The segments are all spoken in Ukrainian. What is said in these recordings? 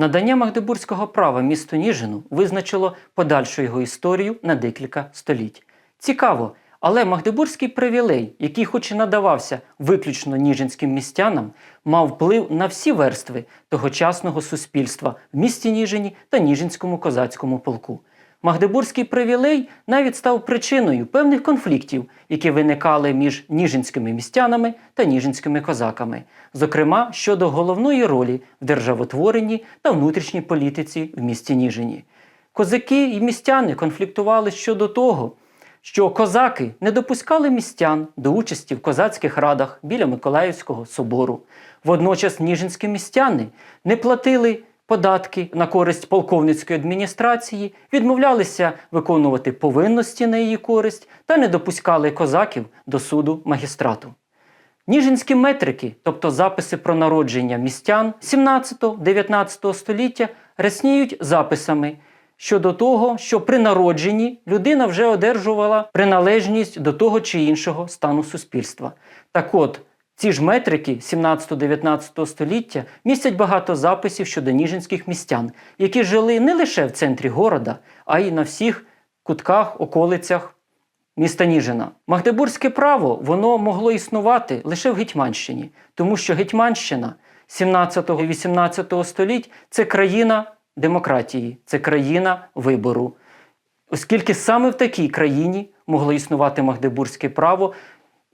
Надання магдебурзького права місту Ніжину визначило подальшу його історію на декілька століть. Цікаво, але магдебурзький привілей, який хоч і надавався виключно ніжинським містянам, мав вплив на всі верстви тогочасного суспільства в місті Ніжині та Ніжинському козацькому полку. Магдебурзький привілей навіть став причиною певних конфліктів, які виникали між ніжинськими містянами та ніжинськими козаками, зокрема щодо головної ролі в державотворенні та внутрішній політиці в місті Ніжині. Козаки і містяни конфліктували щодо того, що козаки не допускали містян до участі в козацьких радах біля Миколаївського собору. Водночас ніжинські містяни не платили податки на користь полковницької адміністрації, відмовлялися виконувати повинності на її користь та не допускали козаків до суду магістрату. Ніжинські метрики, тобто записи про народження містян 17-19 століття, рясніють записами щодо того, що при народженні людина вже одержувала приналежність до того чи іншого стану суспільства. Так от, ці ж метрики 17-19 століття містять багато записів щодо ніжинських містян, які жили не лише в центрі города, а й на всіх кутках, околицях міста Ніжина. Магдебурзьке право воно могло існувати лише в Гетьманщині, тому що Гетьманщина 17-18 століть це країна демократії, це країна вибору. Оскільки саме в такій країні могло існувати магдебурзьке право,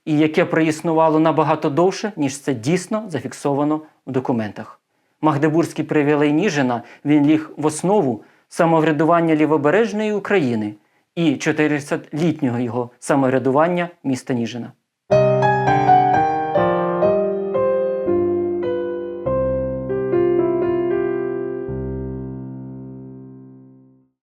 і яке проіснувало набагато довше, ніж це дійсно зафіксовано в документах. Магдебурзький привілей Ніжина він ліг в основу самоврядування лівобережної України і 400-літнього його самоврядування міста Ніжина.